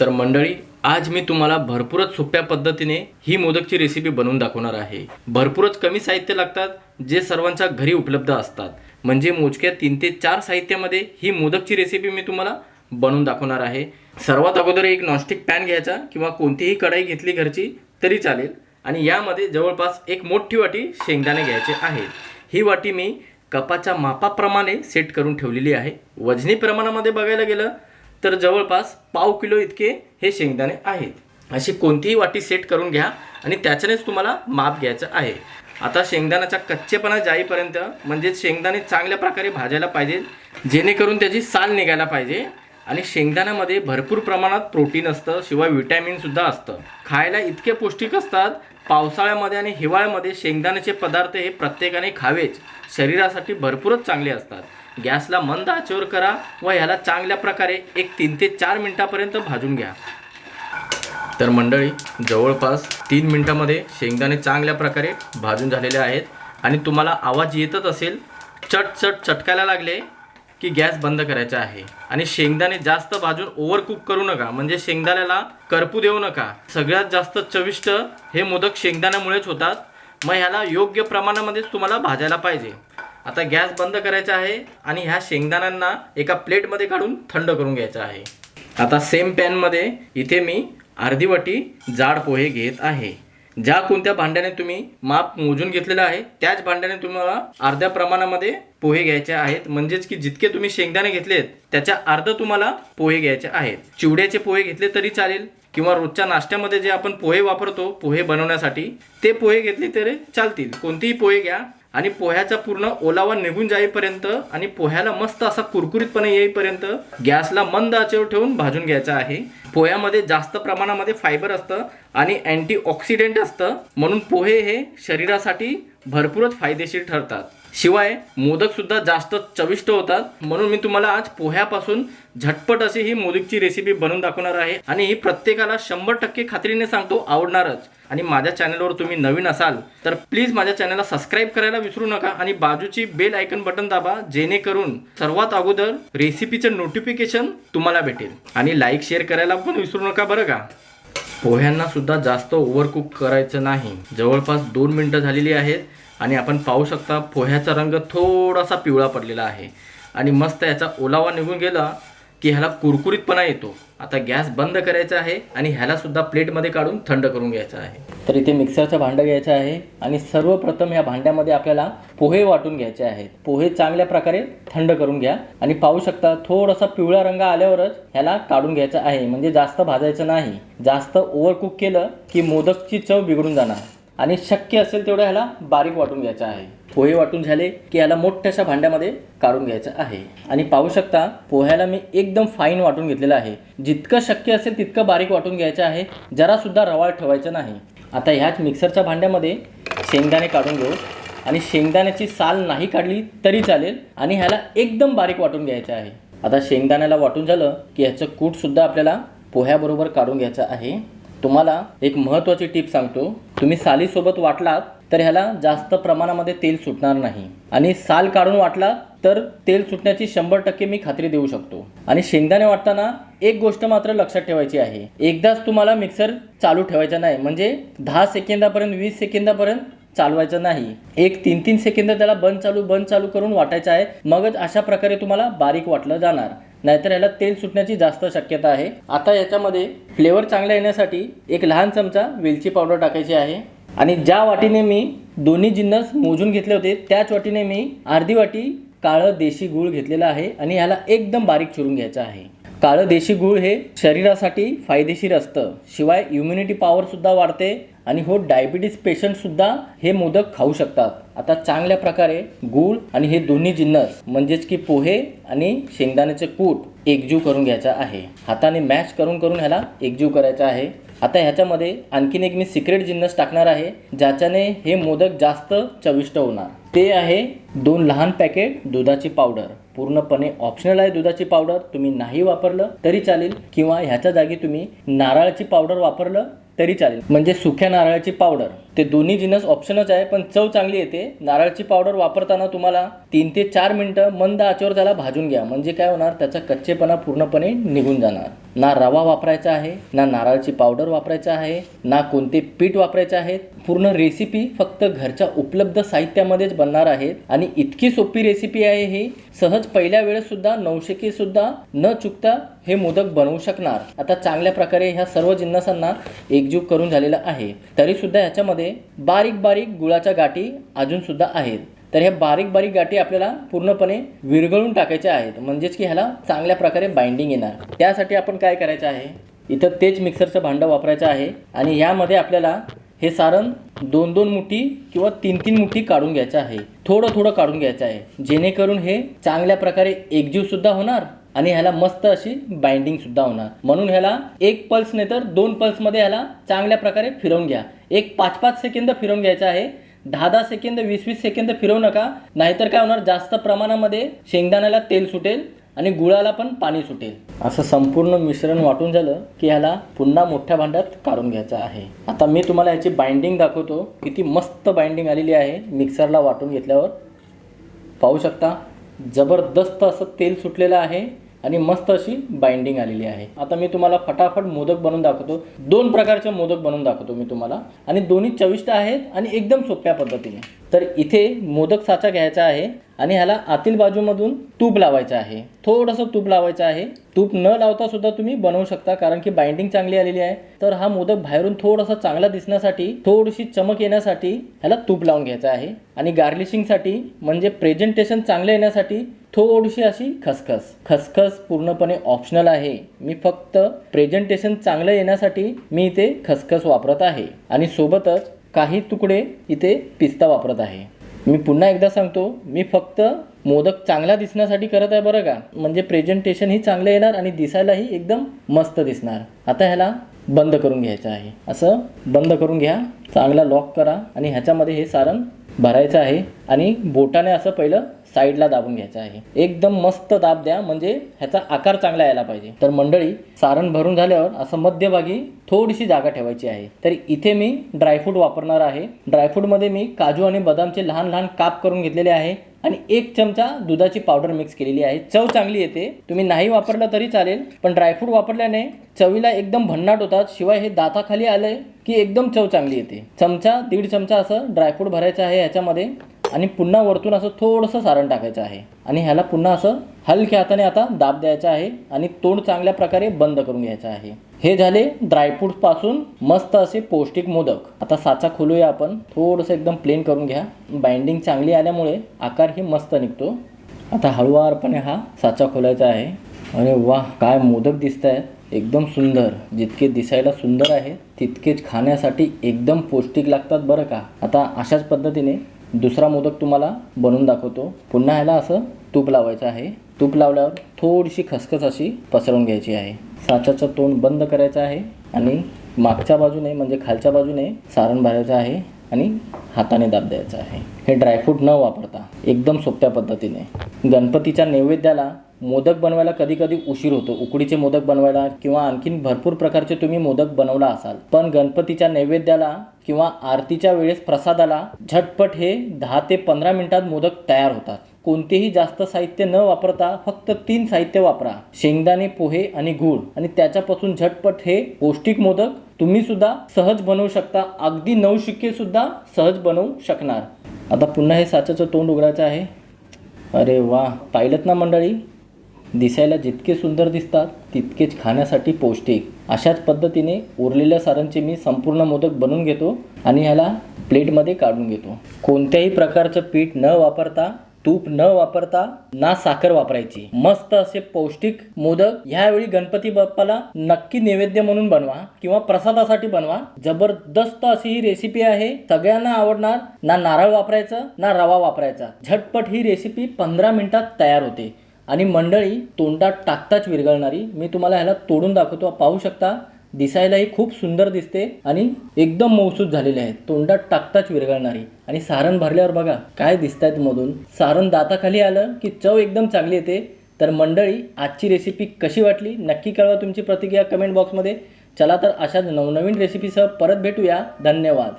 तर मंडळी आज मी तुम्हाला भरपूरच सोप्या पद्धतीने ही मोदकची रेसिपी बनवून दाखवणार आहे. भरपूरच कमी साहित्य लागतात जे सर्वांच्या घरी उपलब्ध असतात. म्हणजे मोजक्या तीन ते चार साहित्यामध्ये ही मोदकची रेसिपी मी तुम्हाला बनवून दाखवणार आहे. सर्वात अगोदर एक नॉनस्टिक पॅन घ्यायचा किंवा कोणतीही कढाई घेतली घरची तरी चालेल. आणि यामध्ये जवळपास एक मोठी वाटी शेंगदाणे घ्यायचे आहे ही वाटी मी कपाच्या मापाप्रमाणे सेट करून ठेवलेली आहे. वजनी प्रमाणामध्ये बघायला गेलं तर जवळपास पाव किलो इतके हे शेंगदाणे आहेत. अशी कोणतीही वाटी सेट करून घ्या आणि त्याच्यानेच तुम्हाला माप घ्यायचं आहे. आता शेंगदाण्याचा कच्चेपणा जाईपर्यंत म्हणजेच शेंगदाणे चांगल्या प्रकारे भाजायला पाहिजे जेणेकरून त्याची साल निघायला पाहिजे आणि शेंगदाण्यामध्ये भरपूर प्रमाणात प्रोटीन असतं शिवाय विटॅमिनसुद्धा असतं. खायला इतके पौष्टिक असतात पावसाळ्यामध्ये आणि हिवाळ्यामध्ये शेंगदाण्याचे पदार्थ हे प्रत्येकाने खावेच. शरीरासाठी भरपूरच चांगले असतात. गॅसला मंद आचेवर करा व ह्याला चांगल्या प्रकारे एक तीन ते चार मिनटापर्यंत भाजून घ्या. तर मंडळी जवळपास तीन मिनटामध्ये शेंगदाणे चांगल्या प्रकारे भाजून झालेले आहेत आणि तुम्हाला आवाज येतच असेल चट चट चटकायला लागले की गॅस बंद करायचा आहे. आणि शेंगदाणे जास्त भाजून ओव्हरकुक करू नका म्हणजे शेंगदाण्याला करपू देऊ नका. सगळ्यात जास्त चविष्ट हे मोदक शेंगदाण्यामुळेच होतात. मग ह्याला योग्य प्रमाणामध्येच तुम्हाला भाजायला पाहिजे. आता गॅस बंद करायचा आहे आणि ह्या शेंगदाण्यांना एका प्लेटमध्ये काढून थंड करून घ्यायचा आहे. आता सेम पॅनमध्ये इथे मी अर्धी वाटी जाड पोहे घेत आहे. ज्या कोणत्या भांड्याने तुम्ही माप मोजून घेतलेलं आहे त्याच भांड्याने तुम्हाला अर्ध्या प्रमाणामध्ये पोहे घ्यायचे आहेत. म्हणजेच की जितके तुम्ही शेंगदाणे घेतलेत त्याच्या अर्ध तुम्हाला पोहे घ्यायचे आहेत. चिवड्याचे पोहे घेतले तरी चालेल किंवा रोजच्या नाश्त्यामध्ये जे आपण पोहे वापरतो पोहे बनवण्यासाठी ते पोहे घेतले तरी चालतील. कोणतेही पोहे घ्या आणि पोह्याचा पूर्ण ओलावा निघून जाईपर्यंत आणि पोह्याला मस्त असा कुरकुरीतपणे येईपर्यंत गॅसला मंद आचेवर ठेवून भाजून घ्यायचा आहे. पोह्यामध्ये जास्त प्रमाणामध्ये फायबर असतं आणि अँटीऑक्सिडेंट असतं. म्हणून पोहे हे शरीरासाठी भरपूरच फायदेशीर ठरतात. शिवाय मोदक सुद्धा जास्त चविष्ट होतात. म्हणून मी तुम्हाला आज पोह्यापासून झटपट अशी ही मोदकची रेसिपी बनवून दाखवणार आहे. आणि ही प्रत्येकाला शंभर टक्के खात्रीने सांगतो आवडणारच. आणि माझ्या चॅनलवर तुम्ही नवीन असाल तर प्लीज माझ्या चॅनलला सबस्क्राईब करायला विसरू नका आणि बाजूची बेल आयकन बटन दाबा जेणेकरून सर्वात अगोदर रेसिपीचं नोटिफिकेशन तुम्हाला भेटेल. आणि लाईक शेअर करायला पण विसरू नका बरं का? पोह्यांना सुद्धा जास्त ओव्हरकुक करायचं नाही. जवळपास दोन मिनटं झालेली आहेत. आणि आपण पाहू शकता पोह्याचा रंग थोडासा पिवळा पडलेला आहे. आणि मस्त याचा ओलावा निघून गेला की ह्याला कुरकुरीतपणा येतो. आता गॅस बंद करायचा आहे आणि ह्यालासुद्धा प्लेटमध्ये काढून थंड करून घ्यायचं आहे. तर इथे मिक्सरचं भांडं घ्यायचं आहे आणि सर्वप्रथम या भांड्यामध्ये आपल्याला पोहे वाटून घ्यायचे आहेत. पोहे चांगल्या प्रकारे थंड करून घ्या आणि पाहू शकता थोडासा पिवळा रंग आल्यावरच ह्याला काढून घ्यायचा आहे. म्हणजे जास्त भाजायचं नाही. जास्त ओव्हरकुक केलं की मोदकची चव बिघडून जाणार. आणि शक्य असेल तेवढं ह्याला बारीक वाटून घ्यायचं आहे. पोहे वाटून झाले की ह्याला मोठ्याशा भांड्यामध्ये काढून घ्यायचं आहे. आणि पाहू शकता पोह्याला मी एकदम फाईन वाटून घेतलेलं आहे. जितकं शक्य असेल तितकं बारीक वाटून घ्यायचं आहे. जरासुद्धा रवाळ ठेवायचं नाही. आता ह्याच मिक्सरच्या भांड्यामध्ये शेंगदाणे काढून घेऊ. आणि शेंगदाण्याची साल नाही काढली तरी चालेल. आणि ह्याला एकदम बारीक वाटून घ्यायचं आहे. आता शेंगदाण्याला वाटून झालं की ह्याचं कूटसुद्धा आपल्याला पोह्याबरोबर काढून घ्यायचं आहे. तुम्हाला एक महत्त्वाची टीप सांगतो. तुम्ही सालीसोबत वाटलात तर ह्याला जास्त प्रमाणामध्ये तेल सुटणार नाही. आणि साल काढून वाटला तर तेल सुटण्याची शंभर टक्के मी खात्री देऊ शकतो. आणि शेंगदाणे वाटताना एक गोष्ट मात्र लक्षात ठेवायची आहे. एकदाच तुम्हाला मिक्सर चालू ठेवायचा नाही. म्हणजे दहा सेकंदापर्यंत वीस सेकंदापर्यंत चालवायचं नाही. एक तीन तीन सेकंद त्याला बंद चालू बंद चालू करून वाटायचं आहे. मगच अशा प्रकारे तुम्हाला बारीक वाटलं जाणार. नाहीतर याला तेल सुटण्याची जास्त शक्यता आहे. आता याच्यामध्ये फ्लेवर चांगला येण्यासाठी एक लहान चमचा वेलची पावडर टाकायची आहे. आणि ज्या वाटीने मी दोन्ही जिन्नस मोजून घेतले होते त्याच वाटीने मी अर्धी वाटी काळं देशी गूळ घेतलेला आहे आणि ह्याला एकदम बारीक चिरून घ्यायचं आहे. काळं देशी गूळ हे शरीरासाठी फायदेशीर असतं. शिवाय इम्युनिटी पॉवरसुद्धा वाढते आणि हो डायबिटीज पेशंटसुद्धा हे मोदक खाऊ शकतात. आता चांगल्या प्रकारे गूळ आणि हे दोन्ही जिन्नस म्हणजेच की पोहे आणि शेंगदाण्याचे कूट एकजीव करून घ्यायचा आहे. हाताने मॅश करून करून ह्याला एकजीव करायचा आहे. आता ह्याच्यामध्ये आणखीन एक मी सिक्रेट जिन्नस टाकणार आहे ज्याच्याने हे मोदक जास्त चविष्ट होणार. ते आहे दोन लहान पॅकेट दुधाची पावडर पूर्णपणे ऑप्शनल आहे दुधाची पावडर तुम्ही नाही वापरलं तरी चालेल. किंवा ह्याच्या जागी तुम्ही नारळाची पावडर वापरलं तरी चालेल. म्हणजे सुक्या नारळाची पावडर ते दोन्ही जिनस ऑप्शनच आहे पण चव चांगली येते. नारळाची पावडर वापरताना तुम्हाला तीन ते चार मिनटं मंद आचेवर त्याला भाजून घ्या. म्हणजे काय होणार? त्याचा कच्चेपणा पूर्णपणे निघून जाणार. ना रवा वापरायचा आहे ना नारळाची पावडर वापरायचा आहे ना कोणते पीठ वापरायचे आहेत. पूर्ण रेसिपी फक्त घरच्या उपलब्ध साहित्यामध्येच बनणार आहेत. आणि इतकी सोपी रेसिपी आहे ही. सहज पहिल्या वेळेस सुद्धा सुद्धा न चुकता हे मोदक बनवू शकणार. आता चांगल्या प्रकारे ह्या सर्व जिन्नसांना एकजीव करून झालेला आहे. तरी सुद्धा ह्याच्यामध्ये बारीक बारीक गुळाच्या गाठी अजून सुद्धा आहेत. तर ह्या बारीक बारीक गाठी आपल्याला पूर्णपणे विरघळून टाकायच्या आहेत. म्हणजेच की ह्याला चांगल्या प्रकारे बाइंडिंग येणार. त्यासाठी आपण काय करायचं आहे? इथं तेच मिक्सरचं भांडं वापरायचं आहे आणि ह्यामध्ये आपल्याला हे सारण दोन दोन मुठी किंवा तीन तीन मुठी काढून घ्यायचं आहे. थोडं थोडं काढून घ्यायचं आहे. जेणेकरून हे चांगल्या प्रकारे एकजीव सुद्धा होणार आणि ह्याला मस्त अशी बाइंडिंग सुद्धा होणार. म्हणून ह्याला एक पल्स नाही तर दोन पल्समध्ये ह्याला चांगल्या प्रकारे फिरवून घ्या. एक पाच पाच सेकंद फिरवून घ्यायचं आहे. दहा दहा सेकंद वीस वीस सेकंद फिरवू नका. नाहीतर काय होणार? जास्त प्रमाणामध्ये शेंगदाण्याला तेल सुटेल आणि गुळाला पण पाणी सुटेल. असं संपूर्ण मिश्रण वाटून झालं की ह्याला पुन्हा मोठ्या भांड्यात काढून घ्यायचं आहे. आता मी तुम्हाला याची बाइंडिंग दाखवतो. किती मस्त बाइंडिंग आलेली आहे. मिक्सरला वाटून घेतल्यावर. पाहू शकता. जबरदस्त असं तेल सुटलेलं आहे. आणि मस्त अशी बाइंडिंग आलेली आहे. आता मी तुम्हाला फटाफट मोदक बनवून दाखवतो. दोन प्रकारचे मोदक बनवून दाखवतो मी तुम्हाला. आणि दोन्ही चविष्ट आहेत आणि एकदम सोप्या पद्धतीने. तर इथे मोदक साचा घ्यायचा आहे. आणि ह्याला आतील बाजूमधून तूप लावायचं आहे. थोडंसं तूप लावायचं आहे. तूप न लावता सुद्धा तुम्ही बनवू शकता कारण की बाइंडिंग चांगली आलेली आहे. तर हा मोदक बाहेरून थोडासा चांगला दिसण्यासाठी थोडीशी चमक येण्यासाठी ह्याला तूप लावून घ्यायचं आहे. आणि गार्लिशिंगसाठी म्हणजे प्रेझेंटेशन चांगलं येण्यासाठी थोडीशी अशी खसखस. खसखस पूर्णपणे ऑप्शनल आहे. मी फक्त प्रेझेंटेशन चांगलं येण्यासाठी मी इथे खसखस वापरत आहे. आणि सोबतच काही तुकडे इथे पिस्ता वापरत आहे. मी पुन्हा एकदा सांगतो मी फक्त मोदक चांगला दिसण्यासाठी करत आहे बरं का. म्हणजे प्रेझेंटेशन ही चांगलं येणार आणि दिसायलाही एकदम मस्त दिसणार. आता ह्याला बंद करून घ्यायचं आहे. असं बंद करून घ्या चांगला लॉक करा आणि ह्याच्यामध्ये हे सारण भरायचं आहे. आणि बोटाने असं पहिलं साईडला दाबून घ्यायचा आहे. एकदम मस्त दाब द्या म्हणजे ह्याचा आकार चांगला यायला पाहिजे. तर मंडळी सारण भरून झाल्यावर असं मध्यभागी थोडीशी जागा ठेवायची आहे. तर इथे मी ड्रायफ्रूट वापरणार आहे. ड्रायफ्रूटमध्ये मी काजू आणि बदामचे लहान लहान काप करून घेतलेले आहे आणि एक चमचा दुधाची पावडर मिक्स केलेली आहे. चव चांगली येते. तुम्ही नाही वापरलं तरी चालेल पण ड्रायफ्रूट वापरल्याने चवीला एकदम भन्नाट होतात. शिवाय हे दाताखाली आलंय की एकदम चव चांगली येते. चमचा दीड चमचा असं ड्रायफ्रूट भरायचं आहे ह्याच्यामध्ये. आणि पुन्हा वरतून असं थोडंसं सारण टाकायचं आहे. आणि ह्याला पुन्हा असं हलक्या हाताने आता दाब द्यायचा आहे आणि तोंड चांगल्या प्रकारे बंद करून घ्यायचं आहे. हे झाले ड्रायफ्रूटपासून मस्त असे पौष्टिक मोदक. आता साचा खोलूया आपण. थोडंसं एकदम प्लेन करून घ्या. बाइंडिंग चांगली आल्यामुळे आकार ही मस्त निघतो. आता हळुवारपणे हा साचा खोलायचा आहे. अरे वा काय मोदक दिसत आहेत एकदम सुंदर. जितके दिसायला सुंदर आहे तितकेच खाण्यासाठी एकदम पौष्टिक लागतात बरं का. आता अशाच पद्धतीने दुसरा मोदक तुम्हाला बनवून दाखवतो. पुन्हा ह्याला असं तूप लावायचं आहे. तूप लावल्यावर थोडीशी खसखस अशी पसरवून घ्यायची आहे. साच्याचं तोंड बंद करायचं आहे आणि मागच्या बाजूने म्हणजे खालच्या बाजूने सारण भरायचं आहे आणि हाताने दाब द्यायचं आहे. हे ड्रायफ्रूट न वापरता एकदम सोप्या पद्धतीने. गणपतीच्या नैवेद्याला मोदक बनवायला कधी कधी उशीर होतो. उकडीचे मोदक बनवायला किंवा आणखीन भरपूर प्रकारचे तुम्ही मोदक बनवला असाल पण गणपतीच्या नैवेद्याला किंवा आरतीच्या वेळेस प्रसादाला झटपट हे दहा ते पंधरा मिनिटात मोदक तयार होतात. कोणतेही जास्त साहित्य न वापरता फक्त तीन साहित्य वापरा. शेंगदाणे पोहे आणि गूळ. आणि त्याच्यापासून झटपट हे पौष्टिक मोदक तुम्ही सुद्धा सहज बनवू शकता. अगदी नवशिक्के सुद्धा सहज बनवू शकणार. आता पुन्हा हे साच्याचं तोंड उघडायचं आहे. अरे वा! पाहिलं ना मंडळी? दिसायला जितके सुंदर दिसतात तितकेच खाण्यासाठी पौष्टिक. अशाच पद्धतीने उरलेल्या सारांचे मी संपूर्ण मोदक बनवून घेतो आणि ह्याला प्लेटमध्ये काढून घेतो. कोणत्याही प्रकारचं पीठ न वापरता तूप न वापरता ना साखर वापरायची. मस्त असे पौष्टिक मोदक ह्यावेळी गणपती बाप्पाला नक्की नैवेद्य म्हणून बनवा किंवा प्रसादासाठी बनवा. जबरदस्त अशी ही रेसिपी आहे. सगळ्यांना आवडणार ना नारळ वापरायचं ना रवा वापरायचा. झटपट ही रेसिपी पंधरा मिनिटात तयार होते. आणि मंडळी तोंडात टाकताच विरघळणारी मी तुम्हाला ह्याला तोडून दाखवतो. पाहू शकता दिसायलाही खूप सुंदर दिसते आणि एकदम मौसूद झालेले आहेत. तोंडात टाकताच विरघळणारी. आणि सारण भरल्यावर बघा काय दिसत आहेत मधून. सारण दाताखाली आलं की चव एकदम चांगली येते. तर मंडळी आजची रेसिपी कशी वाटली? नक्की कळवा तुमची प्रतिक्रिया कमेंट बॉक्समध्ये चला तर अशाच नवनवीन रेसिपीसह परत भेटूया. धन्यवाद.